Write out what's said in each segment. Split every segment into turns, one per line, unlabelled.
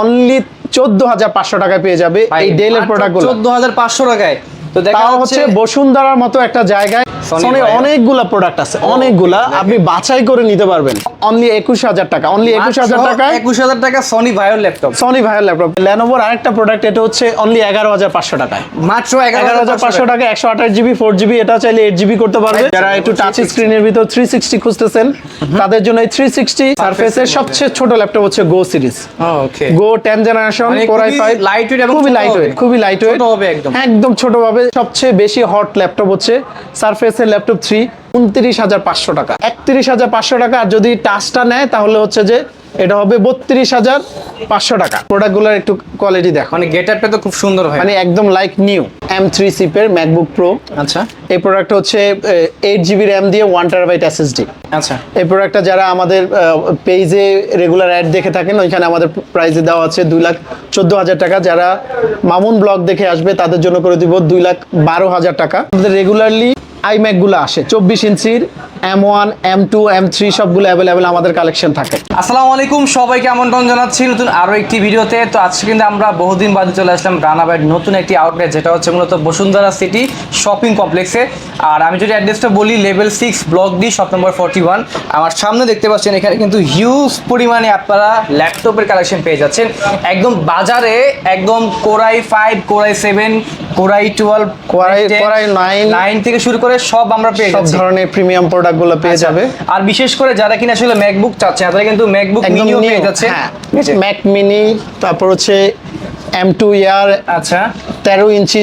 Only চোদ্দ হাজার পাঁচশো টাকায় পেয়ে যাবে এই ডেলের প্রোডাক্টগুলো।
চোদ্দ হাজার পাঁচশো টাকায়। তো দেখা হচ্ছে
বসুন্ধরার মতো একটা জায়গায় সনি অনেকগুলা প্রোডাক্ট আছে অনেকগুলা। আপনি বাছাই করে নিতে পারবেন। অনলি একুশ হাজার টাকা অনলি একুশ হাজার টাকায়।
একুশ হাজার টাকা সনি ল্যাপটপ
সনি ল্যাপটপ ল্যানোভোর আরেকটা প্রোডাক্ট এটা হচ্ছে অনলি এগারো হাজার পাঁচশো টাকায়।
মাত্র
এগারো হাজার পাঁচশো টাকা। একশো আঠাশ জিবি ফোর জিবি এটা চাইলে এইট জিবি করতে পারবে। যারা একটু টাচ স্ক্রিনের ভিতর থ্রি সিক্সটি খুঁজতেছেন তাদের জন্য এই থ্রি সিক্সটি সার্ফেসের সবচেয়ে ছোট ল্যাপটপ হচ্ছে Go series Go ten generation
মানে
কোরাই
খুবই
ফাইভ লাইট ওয়েট খুবই লাইট ওয়েট
একদম।
একদম ছোট হবে সবচেয়ে বেশি হট ল্যাপটপ হচ্ছে সারফেসের ল্যাপটপ থ্রি উনত্রিশ হাজার পাঁচশো টাকা। একত্রিশ হাজার পাঁচশো টাকা আর যদি টাচটা নেয় তাহলে হচ্ছে যে এটা হবে বত্রিশ হাজার পাঁচশো টাকা। প্রোডাক্টগুলোর একটু কোয়ালিটি দেখো।
মানে গেট আপটা তো খুব সুন্দর হয়।
মানে একদম লাইক নিউ এম থ্রি সিপের ম্যাকবুক প্রো
আচ্ছা।
এই প্রোডাক্ট হচ্ছে এইট জিবি র্যাম দিয়ে ওয়ান টেরাবাইট এসএসডি
আচ্ছা।
এই প্রোডাক্টটা যারা আমাদের পেজে রেগুলার অ্যাড দেখে থাকেন ওইখানে আমাদের প্রাইসে দেওয়া আছে দুই লাখ চোদ্দ হাজার টাকা। যারা মামুন ব্লগ দেখে আসবে তাদের জন্য করে দিব দুই লাখ বারো হাজার টাকা। আমাদের রেগুলারলি আইম্যাকগুলো আসে চব্বিশ ইঞ্চির M one M two M three সবগুলো অ্যাভেলেবেল আমাদের কালেকশন থাকে।
আসসালামু আলাইকুম সবাইকে আমন্ত্রণ জানাচ্ছি নতুন আরও একটি ভিডিওতে। তো আজকে কিন্তু আমরা বহুদিন বাদে চলে আসলাম রানাবাইয়ের নতুন একটি আউটলেট যেটা হচ্ছে মূলত বসুন্ধরা সিটি শপিং কমপ্লেক্সে আর আমি যদি অ্যাড্রেসটা বলি level six block D shop number forty one আমার সামনে দেখতে পাচ্ছেন এখানে কিন্তু হিউজ পরিমাণে আপনারা ল্যাপটপের কালেকশন পেয়ে যাচ্ছেন। একদম বাজারে একদম core i five core i seven core i twelve
Core- core i i9
nine থেকে শুরু করে সব আমরা পেয়ে
সব ধরনের প্রিমিয়াম প্রোডাক্ট গুলো পেয়ে
আচ্ছা,
যাবে।
আর বিশেষ করে যারা কিনা আসলে ম্যাকবুক চাচ্ছে তারা কিন্তু ম্যাকবুক মিনিও পেয়ে যাচ্ছে।
হ্যাঁ ম্যাক মিনি তারপর হচ্ছে এম টু ইয়ার
আচ্ছা।
তেরো ইঞ্চি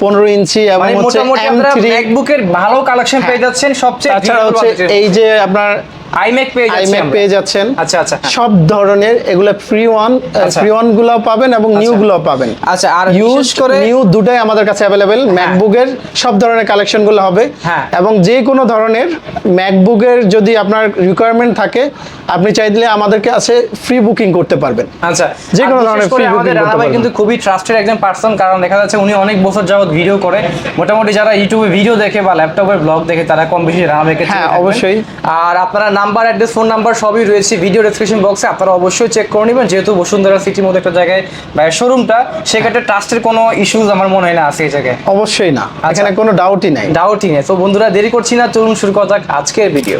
পনেরো ইঞ্চি এবং
মানে
হচ্ছে এম থ্রি
ম্যাকবুকের ভালো কালেকশন পেয়ে যাচ্ছেন সবচেয়ে
তাছাড়া হচ্ছে এই যে আপনার
আইম্যাক পেয়ে যাচ্ছি
আইম্যাক। পেয়ে যাচ্ছেন
আচ্ছা আচ্ছা।
সব ধরনের এগুলো ফ্রি ওয়ান
আচ্ছা।
ফ্রি ওয়ানগুলো পাবেন এবং নিউ গুলো পাবেন
আচ্ছা আর
ইউজ
করে
নিউ দুটাই আমাদের কাছে অ্যাভেলেবেল ম্যাকবুকের সব ধরনের কালেকশনগুলো হবে
হ্যাঁ।
এবং যে কোনো ধরনের ম্যাকবুকের যদি আপনার রিকোয়ারমেন্ট থাকে আপনি চাইলে আমাদেরকে আছে ফ্রি বুকিং করতে পারবেন
আচ্ছা
যে কোনো ধরনের booking
আমাদের
করতে পারবেন।
কিন্তু খুবই ট্রাস্টেড একজন পার্সন কারণ দেখা যাচ্ছে উনি অনেক বছর যাবত ভিডিও করে মোটামুটি যারা ইউটিউবে ভিডিও দেখে বা ল্যাপটপের ব্লগ দেখে তারা কম বেশি রানা ভাইকে
হ্যাঁ, অবশ্যই।
আর আপনারা নাম্বার অ্যাড্রেস ফোন নাম্বার সবই রয়েছে। ভিডিও ডেসক্রিপশন বক্সে আপনারা অবশ্যই চেক করে নেবেন। যেহেতু বসুন্ধরা সিটির মধ্যে একটা জায়গায় বা শোরুমটা সেক্ষেত্রে ট্রাস্টের কোনো ইস্যুজ আমার মনে হয় না আছে এই জায়গায়।
অবশ্যই না।
আচ্ছা।
এখানে কোনো ডাউটই নাই।
ডাউটই নেই। তো বন্ধুরা দেরি করছি না। চলুন শুরু করা যাক আজকের ভিডিও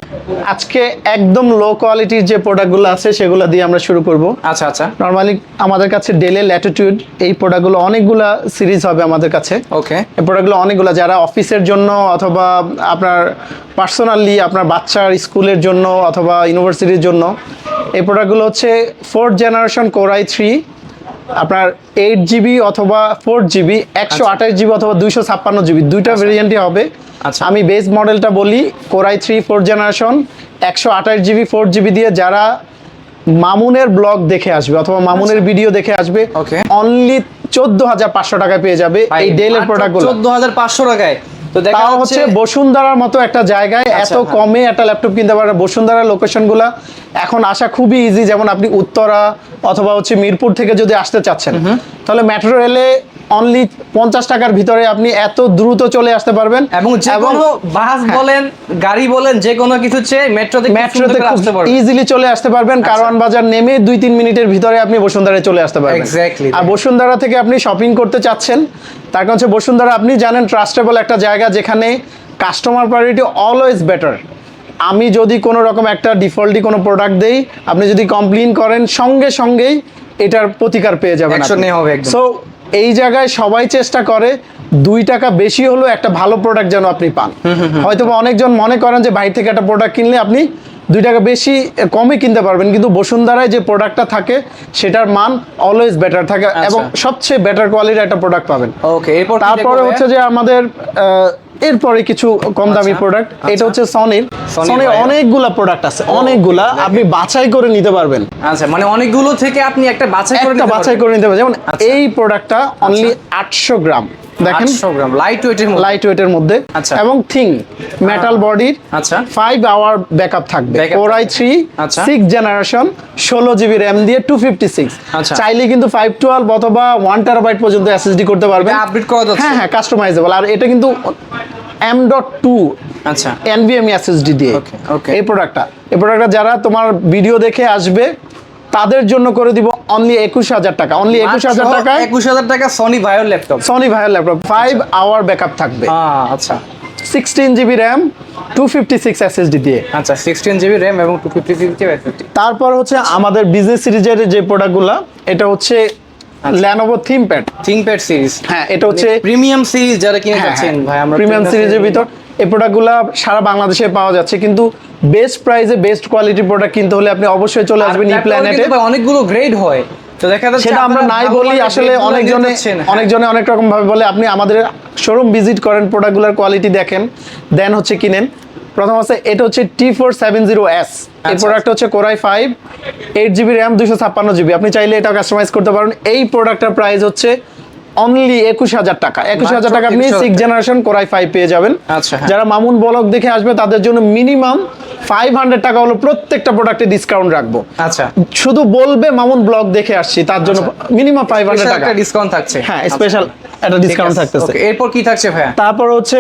আজকে একদম লো কোয়ালিটির যে প্রোডাক্টগুলো আছে সেগুলো দিয়ে আমরা শুরু করব।
আচ্ছা আচ্ছা।
নর্মালি আমাদের কাছে ডেলে ল্যাটিটিউড এই প্রোডাক্টগুলো অনেকগুলা সিরিজ হবে আমাদের কাছে।
ওকে
এই প্রোডাক্টগুলো অনেকগুলো যারা অফিসের জন্য অথবা আপনার পার্সোনালি আপনার বাচ্চার স্কুলের জন্য অথবা ইউনিভার্সিটির জন্য এই প্রোডাক্টগুলো হচ্ছে fourth generation core i three আপনার এইট জিবি অথবা ফোর জিবি একশো আঠাশ জিবি অথবা দুইশো ছাপ্পান্ন জিবি দুইটা ভেরিয়েন্টই হবে।
আচ্ছা।
আমি বেস মডেলটা বলি কোরাই থ্রি ফোর জেনারেশন একশো আঠাশ জিবি ফোর জিবি দিয়ে যারা মামুনের ব্লগ দেখে আসবে অথবা মামুনের ভিডিও দেখে আসবে. অনলি চোদ্দ হাজার পাঁচশো টাকায় পেয়ে যাবে এই ডেলের প্রোডাক্টগুলো
চোদ্দ হাজার পাঁচশো টাকায়। তো দেখা হচ্ছে
বসুন্ধরার মতো একটা জায়গায় এত
আচ্ছা, হ্যাঁ।
কমে একটা ল্যাপটপ কিনতে পারেন বসুন্ধরার লোকেশনগুলো এখন আসা খুবই ইজি যেমন আপনি উত্তরা অথবা হচ্ছে মিরপুর থেকে যদি আসতে চাচ্ছেন তাহলে মেট্রো রেলে অনলি পঞ্চাশ টাকার ভিতরে আপনি এত দ্রুত চলে আসতে পারবেন।
এবং যে কোনো বাস বলেন গাড়ি বলেন যে কোনো কিছু চেয়ে মেট্রোতে
মেট্রোতে ইজিলি চলে আসতে পারবেন কারওয়ান বাজার নেমে দুই তিন মিনিটের ভিতরে আপনি বসুন্ধরায় চলে আসতে পারবেন. আর বসুন্ধরা থেকে আপনি শপিং করতে চাচ্ছেন তার কারণ হচ্ছে বসুন্ধরা আপনি জানেন ট্রাস্টেবল একটা জায়গা যেখানে কাস্টমার প্রায়োরিটি অলওয়েজ বেটার আমি যদি কোনো রকম একটা ডিফল্টি কোনো প্রোডাক্ট দেই আপনি যদি কমপ্লেন করেন সঙ্গে সঙ্গেই এটার প্রতিকার পেয়ে যাবেন সো এই জায়গায় সবাই চেষ্টা করে দুই টাকা বেশি হলেও একটা ভালো প্রোডাক্ট যেন আপনি পান। হয়তো অনেকজন মনে করেন যে বাইরে থেকে একটা প্রোডাক্ট কিনলে আপনি দুই টাকা বেশি কমে কিনতে পারবেন। কিন্তু বসুন্ধরায় যে প্রোডাক্টটা থাকে সেটার মান অলওয়েজ বেটার থাকে
আচ্ছা।
এবং সবচেয়ে বেটার কোয়ালিটির একটা প্রোডাক্ট পাবেন।
ওকে এরপর
তারপরে হচ্ছে যে আমাদের আহ, এরপরে কিছু কম দামি
আচ্ছা,
প্রোডাক্ট এটা
আচ্ছা।
হচ্ছে সনির সনির। অনেকগুলা প্রোডাক্ট আছে। অনেকগুলা আপনি বাছাই করে নিতে পারবেন।
আচ্ছা মানে অনেকগুলো থেকে আপনি একটা বাছাই করে
বাছাই। করে নিতে পারবেন। যেমন
আচ্ছা।
এই প্রোডাক্টটা অনলি আটশো গ্রাম। দেখেন।
800 গ্রাম লাইট ওয়েটের মধ্যে।
লাইট ওয়েটের মধ্যে।
আচ্ছা।
এবং থিং মেটাল বডির
আচ্ছা।
ফাইভ আওয়ার ব্যাকআপ থাকবে। কোর আই থ্রি
আচ্ছা।
সিক্স জেনারেশন ষোলো জিবি র্যাম দিয়ে টু ফিফটি সিক্স
আচ্ছা।
চাইলে কিন্তু ফাইভ টুয়েলভ অথবা ওয়ান টেরাবাইট পর্যন্ত এসএসডি করতে পারবেন।
এটা upgrade করা যাচ্ছে?
হ্যাঁ হ্যাঁ কাস্টমাইজেবল আর এটা কিন্তু এম ডট টু
আচ্ছা।
এনভিএমই এসএসডি দিয়ে. এই প্রোডাক্টটা এই প্রোডাক্টটা যারা তোমার ভিডিও দেখে আসবে তাদের জন্য করে দিব অনলি একুশ হাজার টাকা অনলি একুশ হাজার টাকা
একুশ হাজার টাকা সনি ভাইয়ের ল্যাপটপ
সনি ভাইয়ের ল্যাপটপ ফাইভ আওয়ার ব্যাকআপ থাকবে।
আচ্ছা।
Sixteen GB RAM two fifty six SSD দিয়ে।
আচ্ছা সিক্সটিন জিবি র্যাম এবং টু ফিফটি সিক্সটি ব্যাটারি
তারপর হচ্ছে আমাদের বিজনেস সিরিজের যে প্রোডাক্টগুলো এটা হচ্ছে Lenovo Think Pad
ThinkPad series
হ্যাঁ এটা হচ্ছে
প্রিমিয়াম সিরিজ যারা কিনে
হ্যাঁ,
যাচ্ছেন ভাই আমরা
প্রিমিয়াম সিরিজের ভিতর এই প্রোডাক্টগুলো সারা বাংলাদেশে পাওয়া যাচ্ছে কিন্তু বেস্ট প্রাইসে বেস্ট কোয়ালিটির প্রোডাক্ট কিনতে হলে আপনি অবশ্যই চলে আসবেন ই প্ল্যানেটে
অনেকগুলো গ্রেড হয়। তো দেখা যাচ্ছে
সেটা আমরা নাই বলি আসলে অনেকজনে। অনেকজনে অনেক রকম ভাবে বলে আপনি আমাদের শোরুম ভিজিট করেন প্রোডাক্টগুলোর কোয়ালিটি দেখেন দেন হচ্ছে কিনেন। প্রথম আছে এটা হচ্ছে T four seven zero S এই
আচ্ছা।
প্রোডাক্ট হচ্ছে core i five eight GB RAM দুশো ছাপ্পান্ন জিবি আপনি চাইলে এটা কাস্টমাইজ করতে পারেন। এই প্রোডাক্টের প্রাইস হচ্ছে অনলি একুশ হাজার টাকা। একুশ হাজার টাকা আপনি সিক্স জেনারেশন কোরাই ফাইভ পেয়ে যাবেন।
আচ্ছা, হ্যাঁ।
যারা মামুন বলক দেখে আসবে তাদের জন্য মিনিমাম ফাইভ হান্ড্রেড টাকা হলো প্রত্যেকটা প্রোডাক্টে ডিসকাউন্ট রাখব।
আচ্ছা।
শুধু বলবে মামুন ব্লগ দেখে আসছি তার জন্য মিনিমাম ফাইভ হান্ড্রেড টাকা।
ডিসকাউন্ট থাকছে।
হ্যাঁ স্পেশাল একটা ডিসকাউন্ট থাকতেছে।
এরপর কি থাকছে ভাইয়া?
তারপর হচ্ছে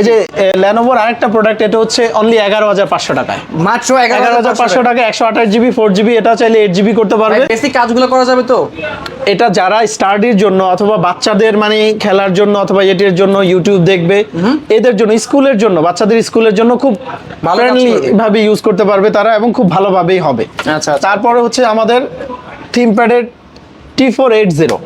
এই যে ল্যানোভোর আরেকটা প্রোডাক্ট এটা হচ্ছে অনলি এগারো হাজার পাঁচশো টাকায়।
মাত্র
এগারো হাজার পাঁচশো টাকা। একশো আঠাশ জিবি ফোর জিবি এটা চাইলে এইট জিবি করতে পারবে।
বেসিক কাজগুলো করা যাবে তো?
এটা যারা স্টাডির জন্য অথবা বাচ্চাদের মানে খেলার জন্য অথবা এটির জন্য ইউটিউব দেখবে এদের জন্য স্কুলের জন্য বাচ্চাদের স্কুলের জন্য খুব ফ্রেন্ডলি ভাবে ইউজ করতে পারবে তারা এবং খুব ভালোভাবেই হবে।
আচ্ছা, আচ্ছা।
তারপরে হচ্ছে আমাদের থিমপ্যাডের T four eight zero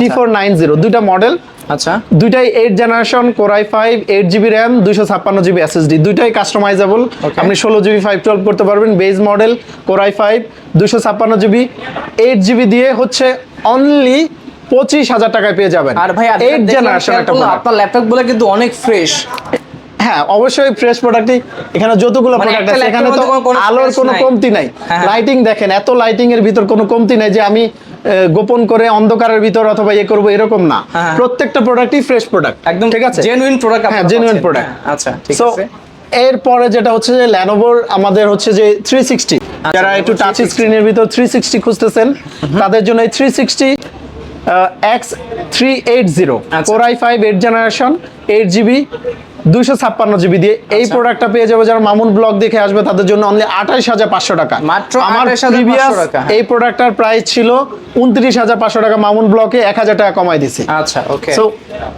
T four nine zero দুইটা মডেল
আচ্ছা।
দুইটাই eight generation core i five eight GB RAM দুইশো ছাপ্পান্ন জিবি এসএসডি দুইটাই কাস্টমাইজেবল আপনি ষোলো জিবি ফাইভ টুয়েলভ করতে পারবেন বেজ মডেল কোরাই ফাইভ দুইশো ছাপ্পান্ন জিবি এইট জিবি দিয়ে হচ্ছে অনলি পঁচিশ হাজার টাকায় পেয়ে যাবেন।
আর ভাই
এইট জেনারেশন একটা
আপনার কিন্তু অনেক ফ্রেশ
হ্যাঁ অবশ্যই ফ্রেশ প্রোডাক্টই এখানে যতগুলো
মানে
প্রোডাক্ট আছে এখানে তো আলোর কোনো কমতি নাই।
হ্যাঁ।
লাইটিং দেখেন এত লাইটিং এর ভিতর কোনো কমতি নাই যে আমি গোপন করে অন্ধকারের ভিতর অথবা ইয়ে করব এরকম না।
হ্যাঁ।
প্রত্যেকটা প্রোডাক্টই ফ্রেশ প্রোডাক্ট
একদম
ঠিক আছে?
জেনুইন প্রোডাক্ট
হ্যাঁ জেনুইন প্রোডাক্ট
আচ্ছা ঠিক আছে।
এরপরে যেটা হচ্ছে যে ল্যানোভোর আমাদের হচ্ছে যে থ্রি সিক্সটি
আচ্ছা,
যারা একটু টাচ স্ক্রিনের ভিতর থ্রি সিক্সটি খুঁজতেছেন তাদের জন্য এই three sixty X three eight zero
আচ্ছা।
Four i five eight generation eight GB দুইশো ছাপ্পান্ন জিবি দিয়ে এই
আচ্ছা।
প্রোডাক্টটা পেয়ে যাবে যারা মামুন ব্লগ দেখে আসবে তাদের জন্য অনলি আঠাইশ হাজার পাঁচশো টাকা
মাত্র
আমার
টাকা।
এই প্রোডাক্টটার প্রাইস ছিল উনত্রিশ হাজার পাঁচশো টাকা মামুন ব্লকে এক হাজার টাকা কমাই দিছি
আচ্ছা ওকে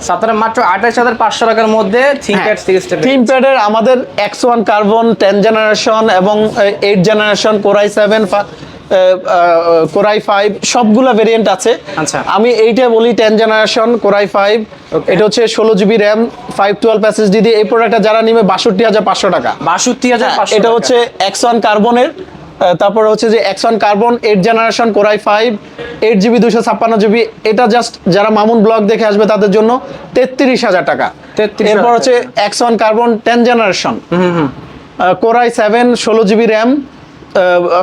সাতারা মাত্র আঠাশ হাজার পাঁচশো টাকার মধ্যে থিঙ্কপ্যাড সিরিজটা
থিম প্যাডের আমাদের X one Carbon ten generation এবং eight generation core i seven core i five সবগুলা ভেরিয়েন্ট আছে।
আচ্ছা।
আমি এইটা বলি টেন জেনারেশন কোরাই ফাইভ এটা হচ্ছে ষোলো GB RAM five twelve SSD দিয়ে এই প্রোডাক্টটা যারা নিবে বাষট্টি হাজার পাঁচশো টাকা।
বাষট্টি হাজার
এটা হচ্ছে এক্স ওয়ান কার্বনের তারপর হচ্ছে যে X one Carbon eight generation core i five eight GB দুশো ছাপ্পান্ন জিবি এটা জাস্ট যারা মামুন ব্লগ দেখে আসবে তাদের জন্য তেত্রিশ হাজার টাকা। এরপর হচ্ছে X one Carbon ten generation core i seven ষোলো GB RAM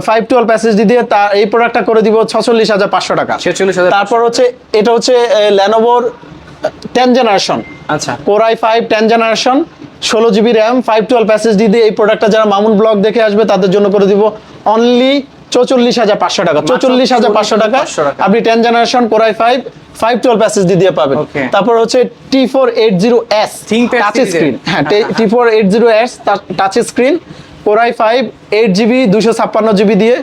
five twelve SSD দিয়ে তা এই প্রোডাক্টটা করে দিব ছচল্লিশ হাজার পাঁচশো টাকা।
46,500
তারপর হচ্ছে এটা হচ্ছে ল্যানোভোর টেন জেনারেশন
আচ্ছা।
Core i five ten generation ষোলো GB RAM five twelve SSD দিয়ে এই প্রোডাক্টটা যারা মামুন ব্লগ দেখে আসবে তাদের জন্য করে দিব অনলি চৌচল্লিশ হাজার পাঁচশো টাকা। চৌচল্লিশ হাজার পাঁচশো টাকা।
44,500 টাকা।
আপনি ten generation core i five five twelve SSD দিয়ে পাবেন। তারপর হচ্ছে T four eight zero S touch screen হ্যাঁ
হ্যাঁ,
T four eight zero S touch screen core i five eight GB দুশো ছাপ্পান্ন জিবি দিয়ে।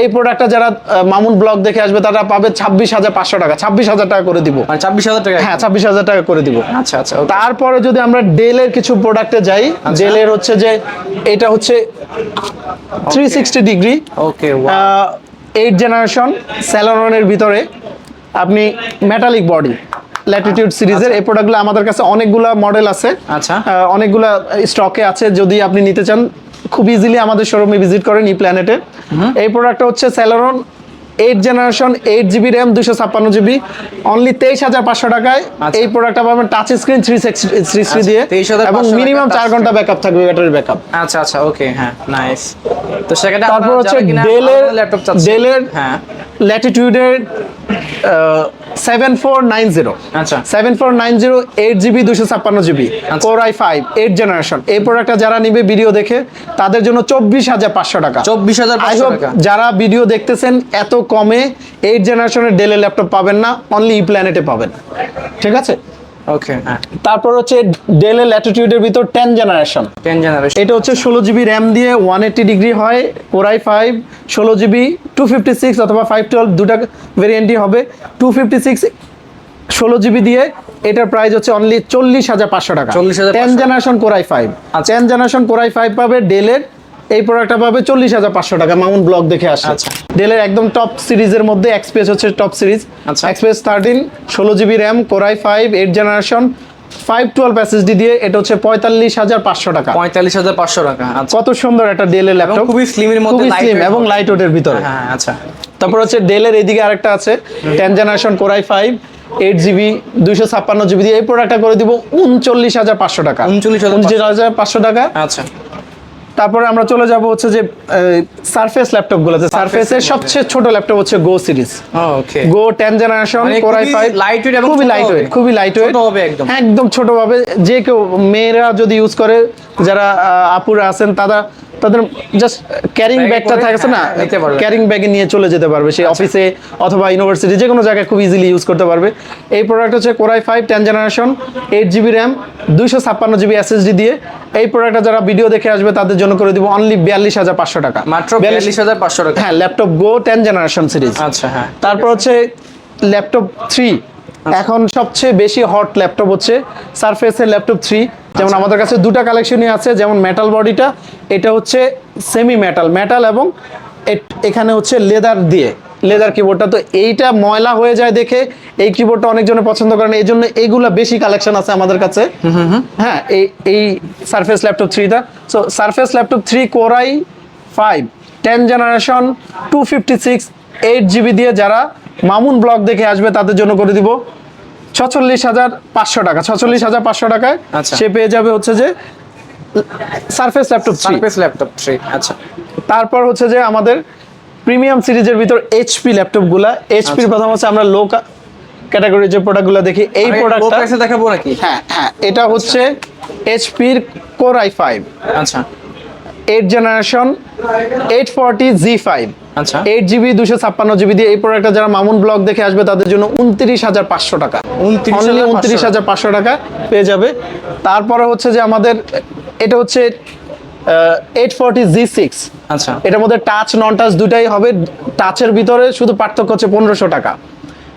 এই প্রোডাক্টটা যারা মামুন ব্লগ দেখে আসবে তারা পাবে ছাব্বিশ হাজার পাঁচশো টাকা। ছাব্বিশ হাজার টাকা করে দিব।
মানে ছাব্বিশ হাজার টাকা
হ্যাঁ ছাব্বিশ হাজার টাকা করে দিব।
আচ্ছা আচ্ছা
তারপরে যদি আমরা ডেলের কিছু প্রোডাক্টে যাই ডেলের হচ্ছে যে এটা হচ্ছে three sixty degree
okay
eight generation স্যালোরনের ভিতরে আপনি মেটালিক বডি ল্যাটিটিউড সিরিজের এই প্রোডাক্টগুলো আমাদের কাছে অনেকগুলো মডেল আছে।
আচ্ছা।
অনেকগুলো স্টকে আছে। যদি আপনি নিতে চান খুব ইজিলি আমাদের শোরুমে ভিজিট করেন ই প্ল্যানেটে এই প্রোডাক্টটা হচ্ছে Celeron eight generation eight GB RAM দুশো ছাপ্পান্ন জিবি অনলি তেইশ হাজার পাঁচশো টাকায়
আচ্ছা।
এই প্রোডাক্টটা পাবেন টাচ স্ক্রিন থ্রি সিক্সটি দিয়ে।
23,500
এবং মিনিমাম চার ঘণ্টা ব্যাকআপ থাকবে ব্যাটারি ব্যাকআপ
আচ্ছা আচ্ছা ওকে হ্যাঁ নাইস তো সেখানে
তারপর হচ্ছে ডেলের
ল্যাপটপ
ডেলের
হ্যাঁ।
ল্যাটিটিউডের সেভেন ফোর নাইন জিরো
আচ্ছা।
Seven four nine zero eight GB দুশো ছাপ্পান্ন GB. Core i five eight generation এই প্রোডাক্টটা যারা নিবে ভিডিও দেখে তাদের জন্য চব্বিশ হাজার পাঁচশো টাকা।
চব্বিশ হাজার
যারা ভিডিও দেখতেছেন এত কমে এইট জেনারেশনের ডেলে ল্যাপটপ পাবেন না অনলি ই প্ল্যানেটে পাবেন। ঠিক আছে?
ওকে হ্যাঁ।
তারপর হচ্ছে ডেলের ল্যাটিটিউডের ভিতর টেন জেনারেশন
টেন জেনারেশন
এটা হচ্ছে ষোলো জিবি র্যাম দিয়ে ওয়ান এইটি ডিগ্রি হয় কোরাই ফাইভ ষোলো জিবি টু ফিফটি সিক্স অথবা ফাইভ টুয়েলভ দুটা ভেরিয়েন্টই হবে। টু ফিফটি সিক্স ষোলো জিবি দিয়ে এটার প্রাইস হচ্ছে অনলি চল্লিশ হাজার পাঁচশো টাকা।
40,500
ten generation core i five. Ten generation core i five পাবে ডেলের এই প্রোডাক্টটা পাবে চল্লিশ হাজার পাঁচশো টাকা। মাউন্ট ব্লক দেখে আসে।
আচ্ছা।
ডেলের একদম টপ সিরিজের মধ্যে এক্সপ্রেস হচ্ছে টপ সিরিজ
আচ্ছা।
এক্সপ্রেস থার্টিন ষোলো GB RAM core i five eight generation five twelve SSD দিয়ে এটা হচ্ছে পঁয়তাল্লিশ হাজার পাঁচশো টাকা।
পঁয়তাল্লিশ হাজার পাঁচশো টাকা আচ্ছা।
কত সুন্দর একটা ডেলের ল্যাপটপ
খুবই স্লিম এর মধ্যে
স্লিম এবং। লাইট ওয়েটের ভিতরে।
হ্যাঁ আচ্ছা।
তারপর হচ্ছে ডেলের এইদিকে আরেকটা আছে ten generation core i five eight GB দুইশো ছাপ্পান্ন জিবি দিয়ে এই প্রোডাক্টটা করে দিব উনচল্লিশ হাজার পাঁচশো টাকা।
39,500
হাজার পাঁচশো টাকা।
আচ্ছা।
তারপরে আমরা চলে যাব হচ্ছে যে সারফেস ল্যাপটপ গুলোতে। সারফেসের সবচেয়ে ছোট ল্যাপটপ হচ্ছে Go series
okay
Go ten generation
core
five
lightweight এবং
খুবই
ছোট
লাইট ওয়েট খুবই লাইট ওয়েট
ছোট হবে একদম।
একদম ছোট ভাবে যে কেউ মেয়েরা যদি ইউজ করে যারা আপুরা আছেন তারা তাদের জাস্ট ক্যারিং ব্যাগটা থাকছে না?
পারবে।
ক্যারিং ব্যাগে নিয়ে চলে যেতে পারবে। সে অফিসে অথবা ইউনিভার্সিটি যে কোনো জায়গায় খুব ইজিলি ইউজ করতে পারবে। এই প্রোডাক্ট হচ্ছে core i five ten generation eight GB RAM দুইশো ছাপ্পান্ন জিবি এসএসডি দিয়ে। এই প্রোডাক্টটা যারা ভিডিও দেখে আসবে তাদের জন্য করে দিব অনলি বিয়াল্লিশ হাজার পাঁচশো টাকা।
মাত্র বিয়াল্লিশ হাজার পাঁচশো টাকা?
হ্যাঁ laptop Go ten generation series
আচ্ছা হ্যাঁ।
তারপর হচ্ছে ল্যাপটপ থ্রি এখন সবচেয়ে বেশি হট ল্যাপটপ হচ্ছে সারফেসের ল্যাপটপ থ্রি যেমন আমাদের কাছে দুটা কালেকশনই আছে যেমন মেটাল বডিটা এটা হচ্ছে সেমি মেটাল মেটাল এবং এখানে হচ্ছে লেদার দিয়ে লেদার কিবোর্ডটা তো এইটা ময়লা হয়ে যায় দেখে এই কিবোর্ডটা অনেকজনে পছন্দ করেন এই জন্য এইগুলা বেশি কালেকশন আছে আমাদের কাছে। হ্যাঁ এই এই সারফেস ল্যাপটপ থ্রিটা so Surface Laptop three core i five ten generation two fifty six eight GB দিয়ে যারা মামুন ব্লগ দেখে আসবে তাদের জন্য করে দিব। ছচল্লিশ হাজার পাঁচশো টাকা ছচল্লিশ হাজার পাঁচশো টাকায়
আচ্ছা।
সে পেয়ে যাবে হচ্ছে যে Surface Laptop
Surface Laptop three আচ্ছা।
তারপর হচ্ছে যে আমাদের প্রিমিয়াম সিরিজের ভিতর এইচপি ল্যাপটপগুলা এইচপির। প্রথম হচ্ছে আমরা লো ক্যাটাগরির যে প্রোডাক্টগুলো দেখি এই প্রোডাক্টটা
প্রাইসে দেখাবো নাকি?
হ্যাঁ হ্যাঁ এটা হচ্ছে এইচপির কোর আই ফাইভ
আচ্ছা।
Eight generation eight forty G five
আচ্ছা।
এইট জিবি দুশো ছাপ্পান্ন জিবি দিয়ে এই প্রোডাক্টটা যারা মামুন ব্লগ দেখে আসবে তাদের জন্য উনত্রিশ হাজার পাঁচশো টাকা।
29,500
উনত্রিশ হাজার পাঁচশো টাকা পেয়ে যাবে। তারপরে হচ্ছে যে আমাদের এটা হচ্ছে এইট ফর্টি জি সিক্স
আচ্ছা।
এটার মধ্যে টাচ নন টাচ দুটাই হবে টাচের ভিতরে শুধু পার্থক্য হচ্ছে পনেরোশো টাকা।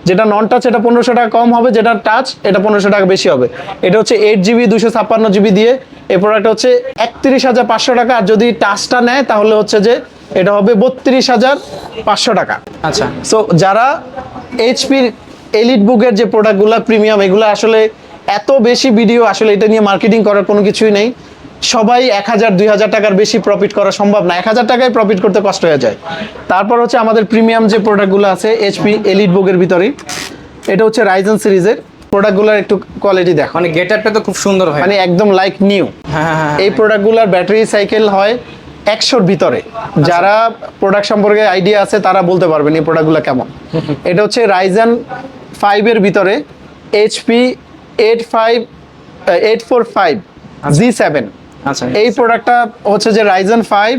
যেটা নন টাচ এটা পনেরোশো টাকা কম হবে যেটা টাচ এটা পনেরোশো টাকা বেশি হবে। এটা হচ্ছে এইট জিবি দুশো ছাপ্পান্ন জিবি দিয়ে। এই প্রোডাক্ট হচ্ছে একত্রিশ হাজার পাঁচশো টাকা। আর যদি টাচটা নেয় তাহলে হচ্ছে যে এটা হবে বত্রিশ হাজার পাঁচশো টাকা।
আচ্ছা।
সো যারা এইচপির এলিট বুকের যে প্রোডাক্টগুলো প্রিমিয়াম এগুলো আসলে এত বেশি ভিডিও আসলে এটা নিয়ে মার্কেটিং করার কোনো কিছুই নেই। সবাই এক হাজার দুই হাজার টাকার বেশি প্রফিট করা সম্ভব না। এক হাজার টাকায় প্রফিট করতে কষ্ট হয়ে যায়। তারপর হচ্ছে আমাদের প্রিমিয়াম যে প্রোডাক্টগুলো আছে এইচপি এলিট বুকের ভিতরে এটা হচ্ছে রাইজেন সিরিজের। প্রোডাক্টগুলোর একটু কোয়ালিটি দেখো।
মানে গেট আপটা তো খুব সুন্দর হয়।
মানে একদম লাইক নিউ
হ্যাঁ হ্যাঁ হ্যাঁ
এই প্রোডাক্টগুলোর ব্যাটারি সাইকেল হয় একশোর ভিতরে। যারা প্রোডাক্ট সম্পর্কে আইডিয়া আছে তারা বলতে পারবেন এই প্রোডাক্টগুলো কেমন। এটা হচ্ছে রাইজেন ফাইভের ভিতরে HP eight five eight four five G seven
আচ্ছা
এই প্রোডাক্টটা হচ্ছে যে রাইজেন ফাইভ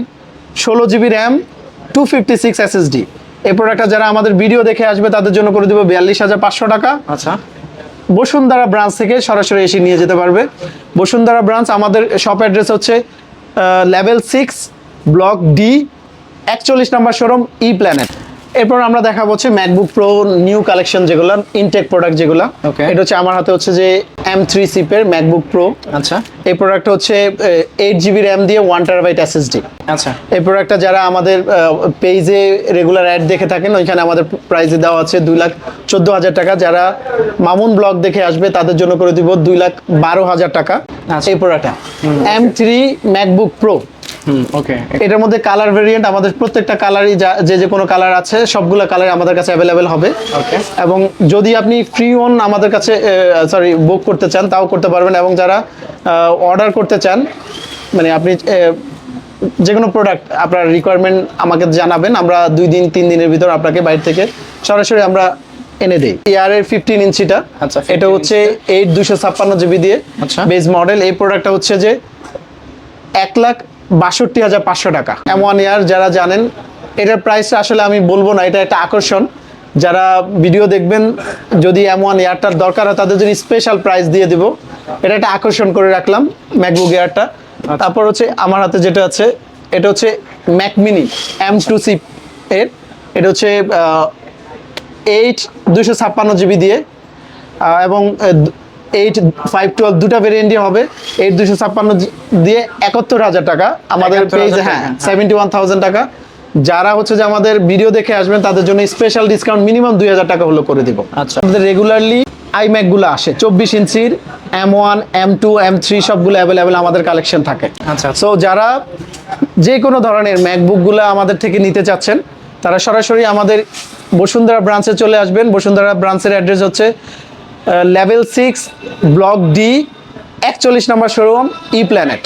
ষোলো GB RAM two fifty six SSD এই প্রোডাক্টটা যারা আমাদের ভিডিও দেখে আসবে তাদের জন্য করে দেবো বিয়াল্লিশ হাজার পাঁচশো টাকা।
আচ্ছা।
বসুন্ধরা ব্রাঞ্চ থেকে সরাসরি এসে নিয়ে যেতে পারবে। বসুন্ধরা ব্রাঞ্চ আমাদের শপ অ্যাড্রেস হচ্ছে লেভেল সিক্স ব্লক ডি একচল্লিশ নাম্বার শোরুম ই প্ল্যানেট এরপর আমরা দেখাবো হচ্ছে ম্যাকবুক প্রো নিউ কালেকশন যেগুলো ইনটেক প্রোডাক্ট যেগুলো. এটা হচ্ছে আমার হাতে হচ্ছে যে এম থ্রি সিপের ম্যাকবুক প্রো
আচ্ছা।
এই প্রোডাক্টটা হচ্ছে এইট জিবি র্যাম দিয়ে ওয়ান টেরাবাইট এসএসডি
আচ্ছা।
এই প্রোডাক্টটা যারা আমাদের পেজে রেগুলার অ্যাড দেখে থাকেন ওইখানে আমাদের প্রাইসে দেওয়া আছে দুই লাখ চোদ্দ হাজার টাকা। যারা মামুন ব্লগ দেখে আসবে তাদের জন্য করে দিব দুই লাখ বারো হাজার টাকা।
আচ্ছা।
এই প্রোডাক্টটা M three MacBook Pro
okay
এটার মধ্যে কালার ভেরিয়েন্ট আমাদের প্রত্যেকটা কালারই যা যে কোনো কালার আছে সবগুলো কালার আমাদের কাছে অ্যাভেলেবেল হবে।
ওকে
এবং যদি আপনি ফ্রি ওন আমাদের কাছে সরি বুক করতে চান তাও করতে পারবেন। এবং যারা অর্ডার করতে চান মানে আপনি যে কোনো প্রোডাক্ট আপনার রিকোয়ারমেন্ট আমাকে জানাবেন আমরা দুই দিন তিন দিনের ভিতর আপনাকে বাইরে থেকে সরাসরি আমরা এনে দিই। ইয়ার এর ফিফটিন ইঞ্চিটা
আচ্ছা,
এটা হচ্ছে এইট দুশো ছাপ্পান্ন জিবি দিয়ে
আচ্ছা।
বেস মডেল এই প্রোডাক্টটা হচ্ছে যে এক লাখ বাষট্টি হাজার পাঁচশো টাকা। এম ওয়ান ইয়ার যারা জানেন এটার প্রাইসটা আসলে আমি বলব না এটা একটা আকর্ষণ। যারা ভিডিও দেখবেন যদি এম ওয়ান এয়ারটার দরকার হয় তাদের জন্য স্পেশাল প্রাইস দিয়ে দিব। এটা একটা আকর্ষণ করে রাখলাম ম্যাকবুক এয়ারটা তারপর হচ্ছে আমার হাতে যেটা আছে এটা হচ্ছে ম্যাক মিনি এম টু সি এর। এটা হচ্ছে এইট দুশো ছাপ্পান্ন জিবি দিয়ে। এবং এইট ফাইভ টুয়েলভ দুটা ভেরিয়েন্টই হবে। এইট দুশো ছাপ্পান্ন দিয়ে একাত্তর হাজার টাকা। আমাদের
71,000
পেজে হ্যাঁ। সেভেন্টি ওয়ান থাউজেন্ড টাকা। যারা হচ্ছে যে আমাদের ভিডিও দেখে আসবেন তাদের জন্য স্পেশাল ডিসকাউন্ট মিনিমাম দুই হাজার টাকা হলো করে দিব।
আচ্ছা।
আমাদের রেগুলারলি আই আইম্যাকগুলো আসে। চব্বিশ ইঞ্চির M one M two M three সবগুলো অ্যাভেলেবেল আমাদের কালেকশন থাকে।
আচ্ছা
সো যারা যে কোনো ধরনের ম্যাকবুকগুলো আমাদের থেকে নিতে চাচ্ছেন তারা সরাসরি আমাদের বসুন্ধরা ব্রাঞ্চে চলে আসবেন। বসুন্ধরা ব্রাঞ্চের অ্যাড্রেস হচ্ছে লেভেল সিক্স ব্লক ডি একচল্লিশ নম্বর শোরুম ই প্ল্যানেট